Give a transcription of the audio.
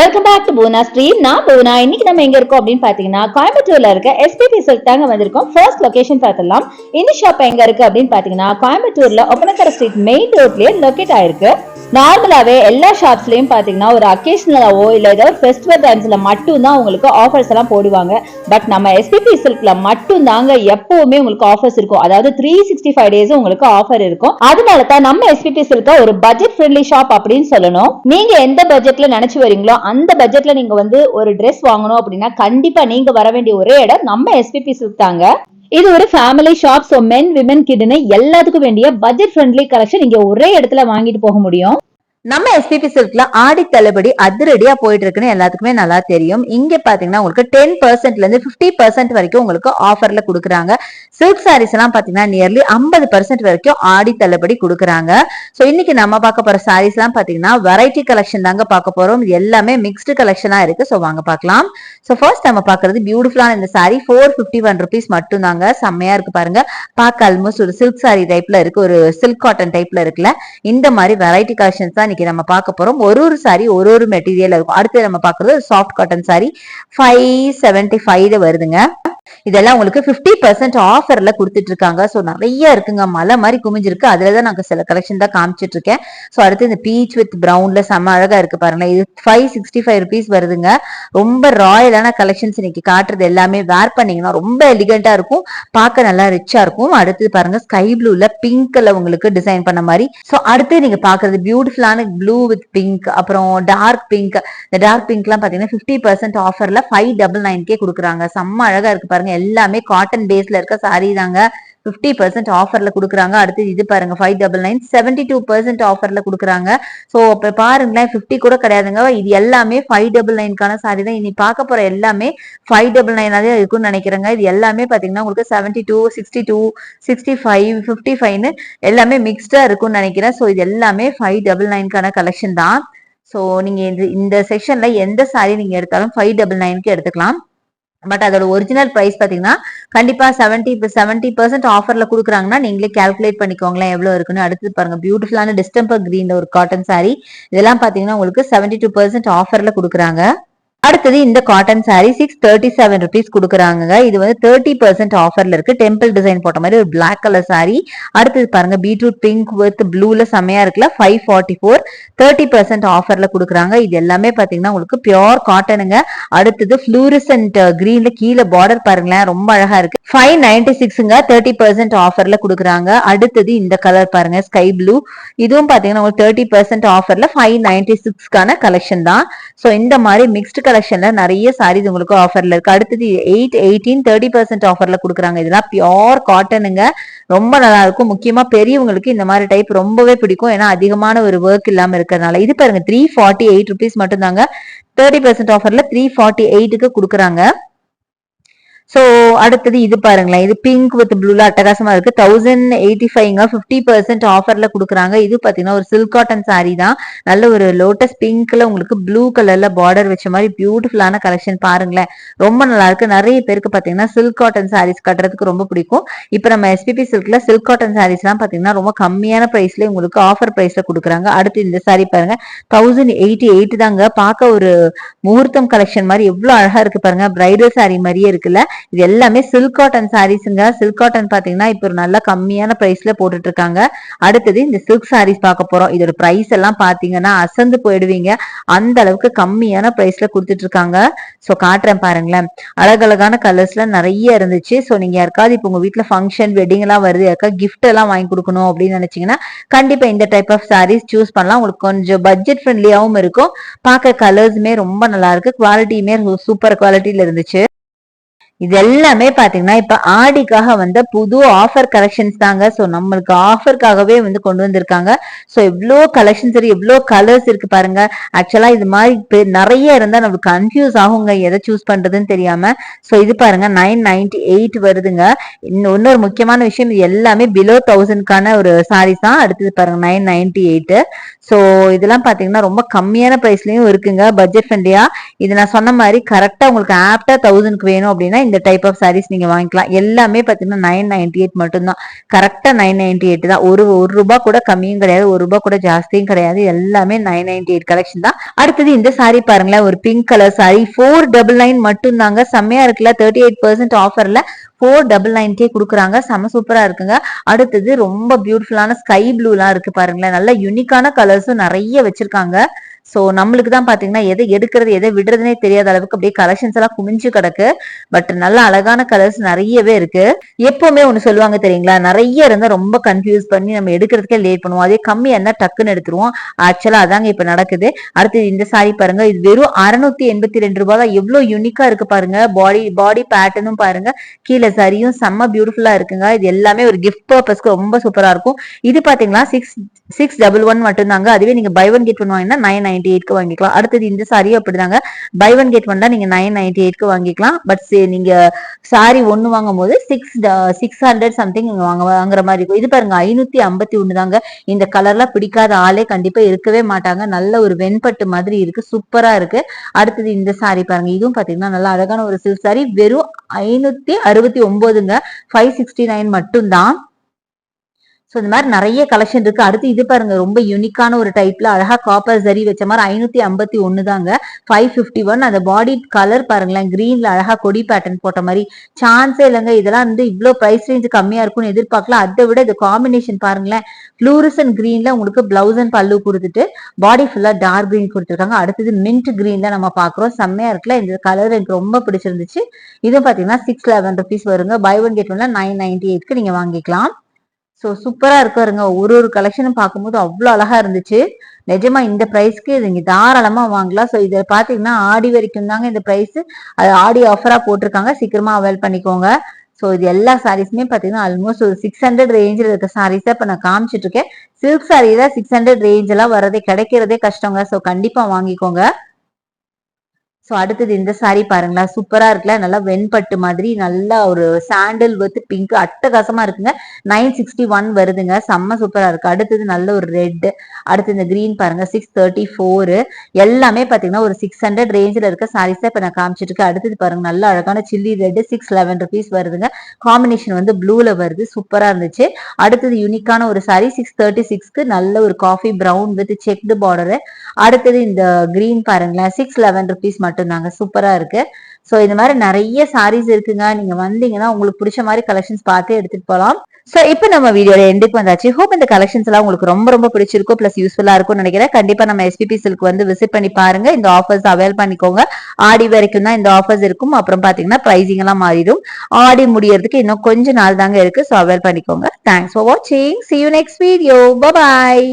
Welcome back to Poona stream நான் பூனா இன்னைக்கு நம்ம எங்க இருக்கோம் அப்படின்னு பாத்தீங்கன்னா கோயம்புத்தூர்ல இருக்க எஸ்பிபி சில்க் தாங்க வந்திருக்கோம். ஃபர்ஸ்ட் லொகேஷன் பார்த்தலாம் இந்த ஷாப் எங்க இருக்கு அப்படின்னு பாத்தீங்கன்னா கோயம்புத்தூர்ல ஒப்பனக்கர ஸ்ட்ரீட் மெயின் ரோட்லயே லொகேட் ஆயிருக்கு. நார்மலாகவே எல்லா ஷாப்ஸ்லையும் பார்த்தீங்கன்னா ஒரு அக்கேஷனலாவோ இல்லை ஏதாவது ஃபெஸ்டிவல் டைம்ஸில் மட்டும்தான் உங்களுக்கு ஆஃபர்ஸ் எல்லாம் போடுவாங்க. பட் நம்ம எஸ்பிபி சில்கில் மட்டும் தாங்க எப்பவுமே உங்களுக்கு ஆஃபர்ஸ் இருக்கும். அதாவது த்ரீ சிக்ஸ்டி ஃபைவ் டேஸ் உங்களுக்கு ஆஃபர் இருக்கும். அதனால தான் நம்ம எஸ்பிபி சில்க ஒரு பட்ஜெட் ஃப்ரெண்ட்லி ஷாப் அப்படின்னு சொல்லணும். நீங்க எந்த பட்ஜெட்ல நினைச்சு வரீங்களோ அந்த பட்ஜெட்ல நீங்க வந்து ஒரு ட்ரெஸ் வாங்கணும் அப்படின்னா கண்டிப்பா நீங்க வர வேண்டிய ஒரே இடம் நம்ம எஸ்பிபி சில்க் தாங்க. இது ஒரு family shop so men women கிட்னு எல்லாத்துக்கும் வேண்டிய பட்ஜெட் ஃப்ரெண்ட்லி கலெக்ஷன் இங்க ஒரே இடத்துல வாங்கிட்டு போக முடியும். நம்ம எஸ்பிபி சில்க்ல ஆடி தள்ளுபடி அதிரடியா போயிட்டு இருக்குன்னு எல்லாத்துக்குமே நல்லா தெரியும். இங்க பாத்தீங்கன்னா உங்களுக்கு டென் பர்சன்ட்ல இருந்து பிப்டி பர்சன்ட் வரைக்கும் உங்களுக்கு ஆஃபர்ல கொடுக்குறாங்க. சில்க் சாரீஸ் எல்லாம் பாத்தீங்கன்னா நியர்லி ஐம்பது பர்சன்ட் வரைக்கும் ஆடி தள்ளுபடி கொடுக்குறாங்க. சோ இன்னைக்கு நம்ம பார்க்க போற சாரீஸ் எல்லாம் பாத்தீங்கன்னா வெரைட்டி கலெக்ஷன் தாங்க பார்க்க போறோம். எல்லாமே மிக்ஸ்டு கலெக்ஷனா இருக்கு. சோ வாங்க பார்க்கலாம். சோ ஃபர்ஸ்ட் நம்ம பாக்குறது பியூட்டிஃபுல்லான இந்த sari four fifty one rupees மட்டும் தாங்க செம்மையா இருக்கு பாருங்க. பார்க்க ஆல்மோஸ்ட் ஒரு சில்க் சாரி டைப்ல இருக்கு. ஒரு சில்க் காட்டன் டைப்ல இருக்குல்ல. இந்த மாதிரி வெரைட்டி கலெக்ஷன்ஸ் தான் இன்னைக்கு நம்ம பார்க்க போறோம். ஒரு ஒரு சாரி ஒரு ஒரு மெட்டீரியல் இருக்கும். அடுத்து நம்ம பார்க்கறது soft cotton sari five seventy five வருதுங்க. இதெல்லாம் உங்களுக்கு 50% பர்சன்ட் ஆஃபர்ல கொடுத்துட்டு இருக்காங்க ஸோ நிறைய இருக்குங்க. மலை மாதிரி குமிஞ்சிருக்கு. அதுல தான் நாங்க சில கலெக்ஷன் தான் காமிச்சிட்டு இருக்கேன் ஸோ அடுத்து இந்த பீச் வித் பிரவுன்ல செம்ம அழகா இருக்கு பாருங்களேன் இது ஃபைவ் சிக்ஸ்டி ஃபைவ் ருபீஸ் வருதுங்க. ரொம்ப ராயலான கலெக்ஷன்ஸ் இன்னைக்கு காட்டுறது எல்லாமே. வேர் பண்ணீங்கன்னா ரொம்ப எலிகண்டா இருக்கும். பார்க்க நல்லா ரிச்சா இருக்கும். அடுத்து பாருங்க ஸ்கை ப்ளூல பிங்க்ல உங்களுக்கு டிசைன் பண்ண மாதிரி. ஸோ அடுத்து நீங்க பாக்குறது பியூட்டிஃபுல்லான ப்ளூ வித் பிங்க் அப்புறம் டார்க் பிங்க் இந்த டார்க் பிங்க்லாம் பாத்தீங்கன்னா ஃபிஃப்டி பர்சன்ட் ஆஃபர்ல ஃபைவ் டபுள் நைன்கே கொடுக்குறாங்க. செம்ம அழகா இருக்கு பாருங்க. எல்லாமே காட்டன் பேஸ்ல இருக்க சாரி தாங்க. ஃபிஃப்டி பர்சன்ட் ஆஃபர்ல கொடுக்குறாங்க. அடுத்து இது பாருங்க five double nine seventy two percent ஆஃபர்ல கொடுக்குறாங்க. ஸோ இப்போ பாருங்களேன் ஃபிஃப்டி கூட கிடையாதுங்க. இது எல்லாமே ஃபைவ் டபுள் நைன்கான சாரி தான். இனி பார்க்க போற எல்லாமே ஃபைவ் டபுள் நைனாவே இருக்கும்னு நினைக்கிறேங்க. இது எல்லாமே பார்த்தீங்கன்னா உங்களுக்கு seventy two sixty two sixty five fifty ஃபைவ்னு எல்லாமே மிக்ஸ்டாக இருக்கும்னு நினைக்கிறேன். ஸோ இது எல்லாமே ஃபைவ் டபுள் நைன்கான கலெக்ஷன் தான். ஸோ நீங்கள் இந்த இந்த செக்ஷன்ல எந்த சாரி நீங்கள் எடுத்தாலும் ஃபைவ் டபுள் நைனுக்கு எடுத்துக்கலாம். பட் அதோட ஒரிஜினல் ப்ரைஸ் பாத்தீங்கன்னா கண்டிப்பா செவன்டி செவன்டி பர்சன்ட் ஆஃபர்ல கொடுக்குறாங்கன்னா நீங்களே கால்குலேட் பண்ணிக்கோங்களேன் எவ்வளவு இருக்குன்னு. அடுத்து பாருங்க பியூட்டிஃபுல்லான டிஸ்டம்பர் கிரீன் ஒரு காட்டன் சாரி இதெல்லாம் பாத்தீங்கன்னா உங்களுக்கு செவன்டி டூ பர்சன்ட் ஆஃபர்ல கொடுக்குறாங்க. அடுத்தது இந்த cotton sari six thirty seven rupees கொடுக்குறாங்க இது வந்து தேர்ட்டி பர்சன்ட் ஆஃபர்ல இருக்கு. டெம்பிள் டிசைன் போட்ட மாதிரி ஒரு பிளாக் கலர் saree. அடுத்தது பாருங்க பீட்ரூட் பிங்க் வித் ப்ளூல செமையா இருக்குல்ல five forty four thirty percent ஆஃபர்ல கொடுக்குறாங்க. இது எல்லாமே பாத்தீங்கன்னா உங்களுக்கு பியோர் காட்டனுங்க அடுத்தது ஃப்ளூரிசன்ட் கிரீன்ல கீழே பார்டர் பாருங்களேன் ரொம்ப அழகா இருக்கு. ஃபைவ் நைன்டி சிக்ஸுங்க தேர்ட்டி பர்சன்ட் ஆஃபர்ல கொடுக்குறாங்க. அடுத்தது இந்த கலர் பாருங்க ஸ்கை ப்ளூ இதுவும் பாத்தீங்கன்னா உங்களுக்கு தேர்ட்டி பர்சன்ட் ஆஃபர்ல ஃபைவ் நைன்டி சிக்ஸ்க்கான கலெக்ஷன் தான். ஸோ இந்த மாதிரி மிக்ஸ்டு கலெக்ஷன்ல நிறைய சாரீஸ் உங்களுக்கு ஆஃபர்ல இருக்கு. அடுத்தது எயிட் எயிட்டீன் தேர்ட்டி பர்சன்ட் ஆஃபர்ல கொடுக்குறாங்க. இதெல்லாம் பியோர் காட்டனுங்க ரொம்ப நல்லா இருக்கும் முக்கியமா பெரியவங்களுக்கு இந்த மாதிரி டைப் ரொம்பவே பிடிக்கும். ஏன்னா அதிகமான ஒரு ஒர்க் இல்லாம இருக்கிறதுனால. இது பாருங்க த்ரீ ஃபார்ட்டி எயிட் ருபீஸ் மட்டும் தாங்க தேர்ட்டி பர்சன்ட் ஆஃபர்ல த்ரீ ஃபார்ட்டி எயிட்டுக்கு கொடுக்குறாங்க. ஸோ அடுத்தது இது பாருங்களேன். இது பிங்க் வித் ப்ளூல அட்டகாசமா இருக்கு. தௌசண்ட் எயிட்டி ஃபைவ்ங்க ஃபிஃப்டி பர்சன்ட் ஆஃபர்ல கொடுக்குறாங்க. இது பார்த்தீங்கன்னா ஒரு சில்க் காட்டன் சாரீ தான். நல்ல ஒரு லோட்டஸ் பிங்க்ல உங்களுக்கு ப்ளூ கலர்ல பார்டர் வச்ச மாதிரி பியூட்டிஃபுல்லான கலெக்ஷன் பாருங்களேன். ரொம்ப நல்லா இருக்கு. நிறைய பேருக்கு பார்த்தீங்கன்னா சில்க் காட்டன் சாரீஸ் கட்டுறதுக்கு ரொம்ப பிடிக்கும். இப்போ நம்ம எஸ்பிபி சில்க்ல சில்க் காட்டன் சாரீஸ்லாம் பார்த்தீங்கன்னா ரொம்ப கம்மியான ப்ரைஸ்லேயே உங்களுக்கு ஆஃபர் ப்ரைஸில் கொடுக்குறாங்க. அடுத்து இந்த சாரீ பாருங்க. தௌசண்ட் எயிட்டி எயிட் தாங்க பார்க்க ஒரு முகூர்த்தம் கலெக்ஷன் மாதிரி எவ்வளோ அழகா இருக்கு பாருங்க. பிரைடல் சாரீ மாதிரியே இருக்குல்ல. இது எல்லாமே சில்க் காட்டன் சாரீஸுங்க சில்க் காட்டன் பாத்தீங்கன்னா இப்போ ஒரு நல்ல கம்மியான பிரைஸ்ல போட்டுட்டு இருக்காங்க அடுத்தது இந்த சில்க் சாரீஸ் பார்க்க போறோம். இதோட பிரைஸ் எல்லாம் பாத்தீங்கன்னா அசந்து போயிடுவீங்க. அந்த அளவுக்கு கம்மியான பிரைஸ்ல கொடுத்துட்டு இருக்காங்க சோ காட்டுறேன் பாருங்களேன். அழகழகான கலர்ஸ்ல நிறைய இருந்துச்சு. சோ நீங்க யாருக்காவது இப்போ உங்க வீட்ல ஃபங்க்ஷன் வெட்டிங் எல்லாம் வருது யாருக்கா கிஃப்ட் எல்லாம் வாங்கி கொடுக்கணும் அப்படின்னு நினைச்சீங்கன்னா கண்டிப்பா இந்த டைப் ஆஃப் சாரீஸ் சூஸ் பண்ணலாம். உங்களுக்கு கொஞ்சம் பட்ஜெட் ஃப்ரெண்ட்லியாவும் இருக்கும். பார்க்க கலர்ஸுமே ரொம்ப நல்லா இருக்கு. குவாலிட்டியுமே சூப்பர் குவாலிட்டியில இருந்துச்சு. இது எல்லாமே பாத்தீங்கன்னா இப்ப ஆடிக்காக வந்த புது ஆஃபர் கலெக்ஷன்ஸ் தாங்க. ஸோ நம்மளுக்கு ஆஃபருக்காகவே வந்து கொண்டு வந்திருக்காங்க. ஸோ எவ்வளோ கலெக்ஷன்ஸ் இருக்கு எவ்வளோ கலர்ஸ் இருக்கு பாருங்க. ஆக்சுவலா இது மாதிரி நிறைய இருந்தா நம்மளுக்கு கன்ஃபியூஸ் ஆகுங்க. எதை சூஸ் பண்றதுன்னு தெரியாம. ஸோ இது பாருங்க நைன் நைன்டி எயிட் வருதுங்க. இன்னும் இன்னொரு முக்கியமான விஷயம் இது எல்லாமே பிலோ தௌசண்ட்கான ஒரு சாரீஸ் தான். அடுத்தது பாருங்க நைன் நைன்டி எயிட் ஸோ இதெல்லாம் பாத்தீங்கன்னா ரொம்ப கம்மியான ப்ரைஸ்லயும் இருக்குங்க பட்ஜெட் ஃப்ரெண்ட்லியா இது நான் சொன்ன மாதிரி கரெக்டா உங்களுக்கு ஆப்டா தௌசண்ட்க்கு வேணும் அப்படின்னா இந்த டைப் ஆஃப் சாரீஸ் நீங்க வாங்கிக்கலாம். எல்லாமே பாத்தீங்கன்னா நைன் நைன்டி எயிட் மட்டும்தான். கரெக்டா நைன் நைன்டி எயிட் தான். ஒரு ஒரு ரூபாய் கூட கம்மியும் கிடையாது. ஒரு ரூபாய் கூட ஜாஸ்தியும் கிடையாது. எல்லாமே நைன் நைன்டி எயிட் கலெக்ஷன் தான். அடுத்தது இந்த சாரீ பாருங்களேன். ஒரு pink colour sari four double nine மட்டும் தாங்க செம்மையா இருக்குல்ல. தேர்ட்டி எயிட் பர்சன்ட் ஆஃபர்ல ஃபோர் டபுள் நைன்கே கொடுக்குறாங்க. செம சூப்பராக இருக்குங்க. அடுத்தது ரொம்ப பியூட்டிஃபுல்லான ஸ்கை ப்ளூலாம் இருக்கு பாருங்களேன். நல்ல யூனிக்கான கலர்ஸும் நிறைய வச்சிருக்காங்க. சோ நம்மளுக்கு தான் பாத்தீங்கன்னா எதை எடுக்கிறது எதை விடுறதுனே தெரியாத அளவுக்கு அப்படியே கலெக்ஷன்ஸ் எல்லாம் குமிஞ்சு கிடக்கு. பட் நல்ல அழகான கலர்ஸ் நிறையவே இருக்கு. எப்பவுமே ஒண்ணு சொல்லுவாங்க தெரியுங்களா? நிறைய இருந்தா ரொம்ப கன்ஃபியூஸ் பண்ணி நம்ம எடுக்கிறதுக்கே லேட் பண்ணுவோம். அதே கம்மியா இருந்தா டக்குன்னு எடுத்துருவோம். ஆக்சுவலா அதாங்க இப்ப நடக்குது. அடுத்து இந்த சாரி பாருங்க. இது வெறும் அறுநூத்தி எண்பத்தி ரெண்டு ரூபாய் தான். எவ்வளவு யூனிக்கா இருக்கு பாருங்க. பாடி பாடி பேட்டர்னும் பாருங்க. கீழே சரியும் செம்ம பியூட்டிஃபுல்லா இருக்குங்க. இது எல்லாமே ஒரு கிஃப்ட் பர்பஸ்க்கு ரொம்ப சூப்பரா இருக்கும். இது பாத்தீங்கன்னா சிக்ஸ் சிக்ஸ் டபுள் ஒன் மட்டும்தாங்க. அதுவே நீங்க பை ஒன் கெட் ஒன் வாங்கினா நைன் நைன்டி எயிட்க்கு வாங்கிக்கலாம். அடுத்தது இந்த சாரியும் அப்படிதாங்க. பை ஒன் கெட் ஒன் தான் நீங்க நைன் நைன்டி எயிட்க்கு வாங்கிக்கலாம். பட் நீங்க சாரி ஒன்னு வாங்கும் போது சிக்ஸ் சிக்ஸ் ஹண்ட்ரட் சம்திங் வாங்க வாங்குற மாதிரி இருக்கும். இது பாருங்க ஐநூத்தி ஐம்பத்தி ஒண்ணு தாங்க. இந்த கலர்ல பிடிக்காத ஆளே கண்டிப்பா இருக்கவே மாட்டாங்க. நல்ல ஒரு வெண்பட்டு மாதிரி இருக்கு. சூப்பரா இருக்கு. அடுத்தது இந்த சாரி பாருங்க. இதுவும் பாத்தீங்கன்னா நல்ல அழகான ஒரு சில்க் சாரி வெறும் ஐநூத்தி அறுபத்தி ஒன்பதுங்க ஃபைவ் சிக்ஸ்டி நைன் மட்டும்தான். ஸோ இந்த மாதிரி நிறைய கலெக்ஷன் இருக்கு. அடுத்து இது பாருங்க ரொம்ப யூனிக்கான ஒரு டைப்ல அழகா காப்பர் ஜரி வச்ச மாதிரி ஐநூத்தி ஐம்பத்தி ஒன்னு தாங்க. ஃபைவ் ஃபிஃப்டி ஒன் அந்த பாடி கலர் பாருங்களேன் கிரீன்ல அழகா கொடி பேட்டர்ன் போட்ட மாதிரி. சான்ஸே இல்லைங்க. இதெல்லாம் வந்து இவ்வளோ ப்ரைஸ் ரேஞ்ச் கம்மியா இருக்கும்னு எதிர்பார்க்கலாம் அதை விட இந்த காம்பினேஷன் பாருங்களேன் ஃப்ளூரிசன் கிரீன்ல உங்களுக்கு பிளவுஸ் அண்ட் பல்லு கொடுத்துட்டு பாடி ஃபுல்லா டார்க் கிரீன் கொடுத்துருக்காங்க. அடுத்தது மின்ட் கிரீன்ல நம்ம பாக்குறோம் செம்மையா இருக்குல்ல. இந்த கலர் எனக்கு ரொம்ப பிடிச்சிருந்துச்சு. இது பாத்தீங்கன்னா சிக்ஸ் லெவன் ருபீஸ் வருங்க. பை ஒன் கெட் ஒன்ல நைன் நைன்டி எயிட்க்கு நீங்க வாங்கிக்கலாம். ஸோ சூப்பரா இருக்காருங்க. ஒரு ஒரு கலெக்ஷனும் பார்க்கும்போது அவ்வளோ அழகாக இருந்துச்சு. நிஜமா இந்த ப்ரைஸ்க்கு இது நீங்கள் தாராளமாக வாங்கலாம். ஸோ இதை பார்த்தீங்கன்னா ஆடி வரைக்கும் தாங்க இந்த ப்ரைஸ் அது ஆடி ஆஃபராக போட்டிருக்காங்க. சீக்கிரமாக அவைல் பண்ணிக்கோங்க. ஸோ இது எல்லா சாரீஸுமே பார்த்தீங்கன்னா ஆல்மோஸ்ட் ஒரு சிக்ஸ் ஹண்ட்ரட் ரேஞ்சில் இருக்க சாரீஸை இப்போ நான் காமிச்சிட்டு இருக்கேன். சில்க் சாரீல சிக்ஸ் ஹண்ட்ரட் ரேஞ்செல்லாம் வரதே கிடைக்கிறதே கஷ்டங்க. ஸோ கண்டிப்பாக வாங்கிக்கோங்க. ஸோ அடுத்தது இந்த saree பாருங்களா சூப்பராக இருக்குல்ல? நல்லா வெண்பட்டு மாதிரி நல்லா ஒரு சாண்டில் வித் பிங்க் அட்டகாசமாக இருக்குங்க. நைன் சிக்ஸ்டி ஒன் வருதுங்க. செம்ம சூப்பராக இருக்குது அடுத்தது நல்ல ஒரு ரெட் அடுத்து இந்த க்ரீன் பாருங்க. சிக்ஸ் தேர்ட்டி ஃபோரு எல்லாமே பார்த்தீங்கன்னா ஒரு சிக்ஸ் ஹண்ட்ரட் ரேஞ்சில் இருக்க சாரீஸ் இப்போ நான் காமிச்சிருக்கேன். அடுத்தது பாருங்க நல்ல அழகான chilli red six eleven rupees வருதுங்க. காம்பினேஷன் வந்து ப்ளூவில் வருது. சூப்பராக இருந்துச்சு. அடுத்தது யூனிக்கான ஒரு சாரீ சிக்ஸ் தேர்ட்டி சிக்ஸ்க்கு நல்ல ஒரு coffee brown with checked border அடுத்தது இந்த க்ரீன் பாருங்களேன். சிக்ஸ் லெவன் ருபீஸ் மட்டும்தாங்க சூப்பரா இருக்கு. சோ இந்த மாதிரி நிறைய சாரீஸ் இருக்குங்க. நீங்க வந்தீங்கன்னா உங்களுக்கு பிடிச்ச மாதிரி கலெக்ஷன்ஸ் பார்த்து எடுத்துட்டு போகலாம் சோ இப்போ நம்ம வீடியோல எண்டுக்கு வந்தாச்சு. ஹோப் இந்த கலெக்ஷன்ஸ் எல்லாம் உங்களுக்கு ரொம்ப ரொம்ப பிடிச்சிருக்கும். பிளஸ் யூஸ்ஃபுல்லா இருக்கும்னு நினைக்கிறேன். கண்டிப்பா நம்ம எஸ்பிபி சில்க் வந்து விசிட் பண்ணி பாருங்க. இந்த ஆஃபர்ஸ் அவைல் பண்ணிக்கோங்க. ஆடி வரைக்கும் தான் இந்த ஆஃபர்ஸ் இருக்கும். அப்புறம் பாத்தீங்கன்னா பிரைசிங் எல்லாம் மாறிடும். ஆடி முடியறதுக்கு இன்னும் கொஞ்ச நாள் தாங்க இருக்கு. ஸோ அவைல் பண்ணிக்கோங்க. தேங்க்ஸ் ஃபார் வாட்சிங் see you next video bye